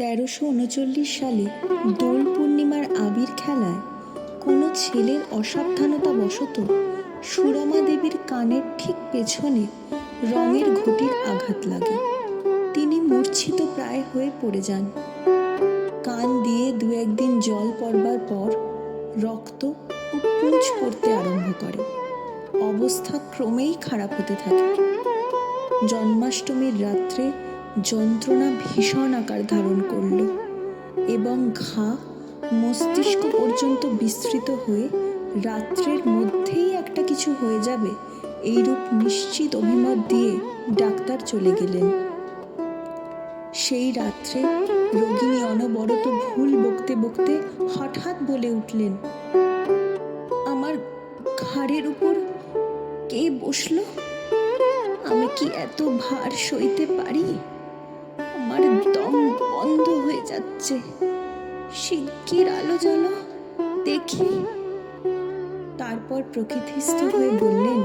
তেরোশো উনচল্লিশ সালে দোল পূর্ণিমার আবির খেলায় কোনো ছেলের অসাবধানতা বশত সুরমা দেবীর কানের ঠিক পেছনে রঙের ঘটির আঘাত লাগে। তিনি মূর্ছিত প্রায় হয়ে পড়ে যান। কান দিয়ে দু একদিন জল পড়বার পর রক্ত ও পুঁজ পড়তে আরম্ভ করে। অবস্থা ক্রমেই খারাপ হতে থাকে। জন্মাষ্টমীর রাত্রে যন্ত্রণা ভীষণ আকার ধারণ করল এবং ঘা মস্তিষ্ক পর্যন্ত বিস্তৃত হয়ে রাত্রের মধ্যেই একটা কিছু হয়ে যাবে এইরূপ নিশ্চিত অভিমত দিয়ে ডাক্তার চলে গেলেন। সেই রাত্রে রোগিণী অনবরত ভুল বকতে বকতে হঠাৎ বলে উঠলেন, আমার ঘাড়ের উপর কে বসল? আমি কি এত ভার সইতে পারি? আমার দম বন্ধ হয়ে যাচ্ছে। শিগগির আলো জ্বালো, দেখি। তারপর প্রকৃতিস্থ হয়ে বললেন,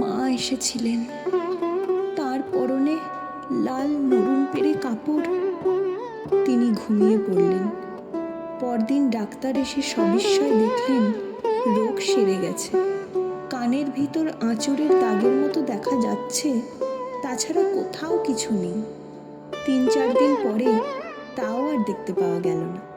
মা এসেছিলেন। তার পরনে লাল নরুন পেরে কাপড়। তিনি ঘুমিয়ে পড়লেন। পরদিন ডাক্তার এসে সবিস্ময় দেখলেন, রোগ সেরে গেছে। কানের ভিতর আঁচড়ের দাগের মতো দেখা যাচ্ছে, তাছাড়া কোথাও কিছু নেই। তিন চার দিন পরে তাও আর দেখতে পাওয়া গেল না।